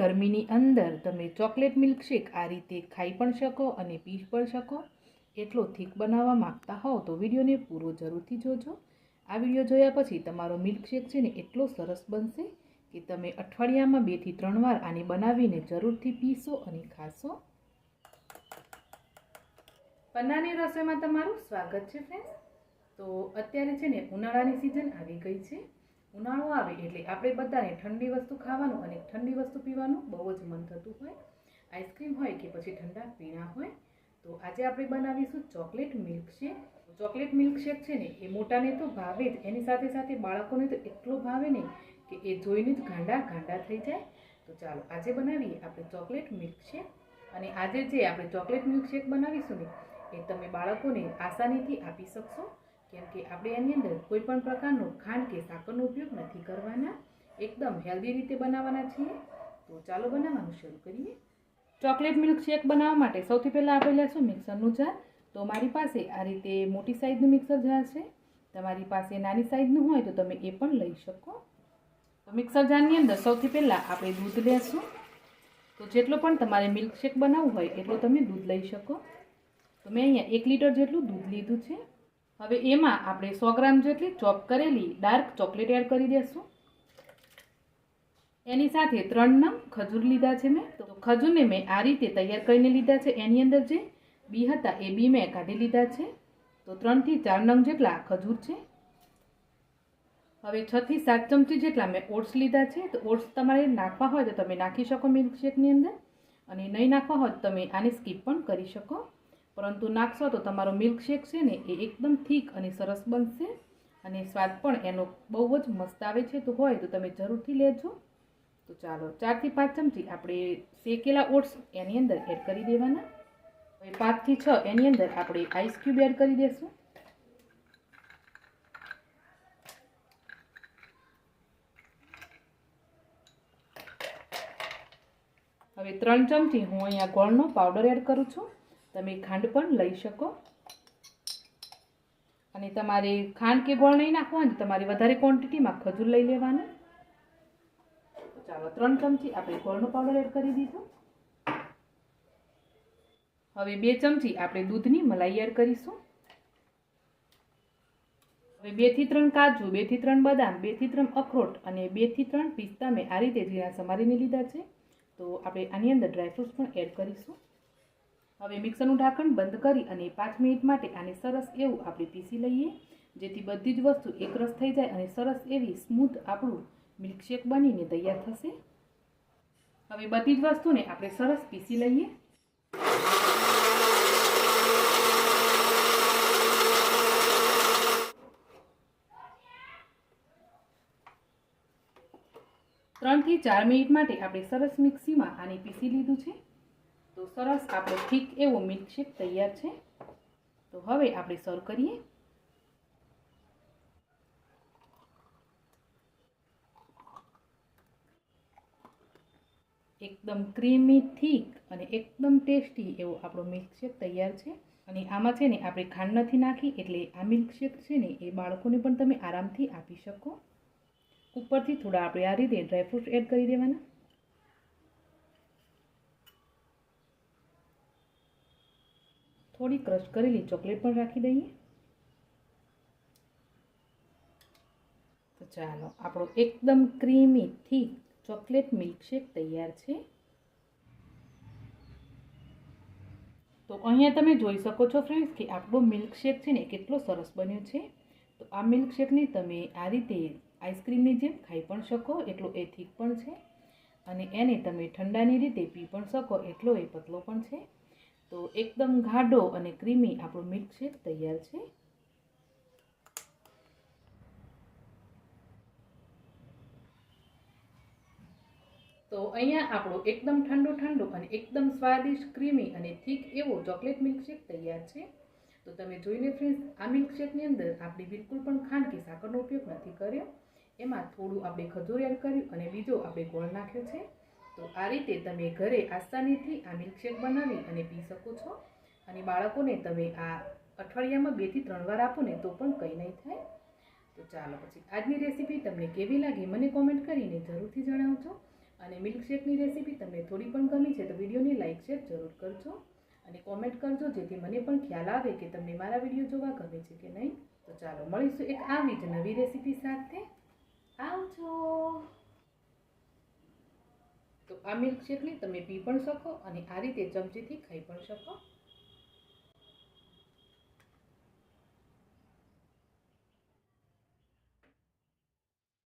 ગરમીની અંદર તમે ચોકલેટ મિલ્કશેક આ રીતે ખાઈ પણ શકો અને પી પણ શકો. એટલો થીક બનાવવા માગતા હોવ તો વિડીયોને પૂરો જરૂરથી જોજો. આ વીડિયો જોયા પછી તમારો મિલ્કશેક છે ને એટલો સરસ બનશે કે તમે અઠવાડિયામાં બેથી ત્રણ વાર આને બનાવીને જરૂરથી પીશો અને ખાશો. પન્નાની રસોઈમાં તમારું સ્વાગત છે ફ્રેન્ડ તો અત્યારે છે ને ઉનાળાની સિઝન આવી ગઈ છે. ઉનાળો આવે એટલે આપણે બધાને ઠંડી વસ્તુ ખાવાનું અને ઠંડી વસ્તુ પીવાનું બહુ જ મન થતું હોય. આઈસ્ક્રીમ હોય કે પછી ઠંડા પીણા હોય, તો આજે આપણે બનાવીશું ચોકલેટ મિલ્કશેક. ચોકલેટ મિલ્કશેક છે ને, એ મોટાને તો ભાવે જ, એની સાથે સાથે બાળકોને તો એટલો ભાવે ને કે એ જોઈને જ ગાંડા ગાંડા થઈ જાય. તો ચાલો, આજે બનાવીએ આપણે ચોકલેટ મિલ્કશેક. અને આજે જે આપણે ચોકલેટ મિલ્કશેક બનાવીશું ને, એ તમે બાળકોને આસાનીથી આપી શકશો. કેમ કે આપણે એની અંદર કોઈ પણ પ્રકારનો ખાંડ કે સાકરનો ઉપયોગ નથી કરવાના. એકદમ હેલ્ધી રીતે બનાવવાના છીએ. તો ચાલો બનાવવાનું શરૂ કરીએ. ચોકલેટ મિલ્ક શેક બનાવવા માટે સૌથી પહેલાં આપણે લેશું મિક્સરનું જાર. તો મારી પાસે આ રીતે મોટી સાઇઝનું મિક્સર જાર છે. તમારી પાસે નાની સાઇઝનું હોય તો તમે એ પણ લઈ શકો. તો મિક્સર જારની અંદર સૌથી પહેલાં આપણે દૂધ લેશું. તો જેટલો પણ તમારે મિલ્કશેક બનાવવું હોય એટલો તમે દૂધ લઈ શકો. તો મેં અહીંયા એક લીટર જેટલું દૂધ લીધું છે. હવે એમાં આપણે સો ગ્રામ જેટલી ચોપ કરેલી ડાર્ક ચોકલેટ એડ કરી દઈશું એની સાથે ત્રણ નમ ખજૂર લીધા છે મેં. તો ખજૂરને મેં આ રીતે તૈયાર કરીને લીધા છે. એની અંદર જે બી હતા એ બી મેં કાઢી લીધા છે. તો ત્રણથી ચાર નંગ જેટલા ખજૂર છે. હવે છથી સાત ચમચી જેટલા મેં ઓટ્સ લીધા છે. તો ઓટ્સ તમારે નાખવા હોય તો તમે નાખી શકો મિલ્કશેકની અંદર. અને નહીં નાખવા હોય તો તમે આને સ્કીપ પણ કરી શકો. પરંતુ નાખશો તો તમારો મિલ્કશેક છે ને એ એકદમ થીક અને સરસ બનશે. અને સ્વાદ પણ એનો બહુ જ મસ્ત આવે છે. તો હોય તો તમે જરૂરથી લેજો. તો ચાલો, ચારથી પાંચ ચમચી આપણે શેકેલા ઓટ્સ એની અંદર એડ કરી દેવાના. હવે પાંચથી છ એની અંદર આપણે આઈસ ક્યુબ એડ કરી દઈશું હવે ત્રણ ચમચી હું અહીંયા ગોળનો પાવડર એડ કરું છું. તમે ખાંડ પણ લઈ શકો. અને તમારે ખાંડ કે ગોળ નહીં નાખવાનું, તમારે વધારે ક્વોન્ટિટીમાં ખજૂર લઈ લેવાનું. ચાલો, ત્રણ ચમચી આપણે ગોળનો પાવડર એડ કરી દીધો. હવે બે ચમચી આપણે દૂધની મલાઈ એડ કરીશું. હવે બેથી ત્રણ કાજુ બેથી ત્રણ બદામ બેથી ત્રણ અખરોટ અને બેથી ત્રણ પિસ્તા મેં આ રીતે ઝીણા સમારીને લીધા છે. તો આપણે આની અંદર ડ્રાયફ્રૂટ્સ પણ એડ કરીશું. હવે મિક્સરનું ઢાંકણ બંધ કરી અને પાંચ મિનિટ માટે આને સરસ એવું આપણે પીસી લઈએ. જેથી બધી જ વસ્તુ એકરસ થઈ જાય અને સરસ એવી સ્મૂથ આપણું મિલ્કશેક બનીને તૈયાર થશે. હવે બધી જ વસ્તુને આપણે સરસ પીસી લઈએ. ત્રણથી ચાર મિનિટ માટે આપણે સરસ મિક્સીમાં આને પીસી લીધું છે. તો સરસ, આપણો ઠીક એવો મિલ્કશેક તૈયાર છે. તો હવે આપણે સર્વ કરીએ. એકદમ ક્રીમી થીક અને એકદમ ટેસ્ટી એવો આપણો મિલ્કશેક તૈયાર છે. અને આમાં છે ને આપણે ખાંડ નથી નાખી, એટલે આ મિલ્કશેક છે ને એ બાળકોને પણ તમે આરામથી આપી શકો. ઉપરથી થોડા આપણે આ રીતે ડ્રાયફ્રૂટ એડ કરી દેવાના. થોડી ક્રશ કરેલી ચોકલેટ પણ રાખી દઈએ. તો ચાલો, આપણો એકદમ ક્રીમી થીક ચોકલેટ મિલ્કશેક તૈયાર છે. તો અહીંયા તમે જોઈ શકો છો ફ્રેન્ડ્સ કે આપણો મિલ્કશેક છે ને કેટલો સરસ બન્યો છે. તો આ મિલ્કશેકની તમે આ રીતે આઈસ્ક્રીમની જેમ ખાઈ પણ શકો, એટલો એ થીક પણ છે. અને એને તમે ઠંડાની રીતે પી પણ શકો, એટલો એ પતલો પણ છે. તો એકદમ ગાઢો અને ક્રીમી આપણો મિલ્કશેક તૈયાર છે. તો અહીંયા આપણો એકદમ ઠંડો ઠંડો અને એકદમ સ્વાદિષ્ટ ક્રીમી અને થીક એવો ચોકલેટ મિલ્કશેક તૈયાર છે. તો તમે જોઈને ફ્રેન્ડ્સ આ મિલ્કશેકની અંદર આપણે બિલકુલ પણ ખાંડ કે સાકરનો ઉપયોગ નથી કર્યો. એમાં થોડું આપણે ખજૂર એડ કર્યું અને બીજો આપણે ગોળ નાખ્યો છે. તો આ રીતે તમે ઘરે આસાનીથી આ મિલ્કશેક બનાવી અને પી શકો છો. અને બાળકોને તમે આ અઠવાડિયામાં બેથી ત્રણ વાર આપો ને તો પણ કંઈ નહીં થાય. તો ચાલો પછી આજની રેસીપી તમને કેવી લાગી મને કોમેન્ટ કરીને જરૂરથી જણાવજો. અને મિલ્કશેકની રેસીપી તમને થોડી પણ ગમી છે તો વિડીયોને લાઇક શેર જરૂર કરજો. અને કોમેન્ટ કરજો જેથી મને પણ ખ્યાલ આવે કે તમને મારા વીડિયો જોવા ગમે છે કે નહીં. તો ચાલો મળીશું એક આવી જ નવી રેસીપી સાથે. આવજો. તો આ મિલ્કશેકને તમે પી પણ શકો અને આ રીતે ચમચીથી ખાઈ પણ શકો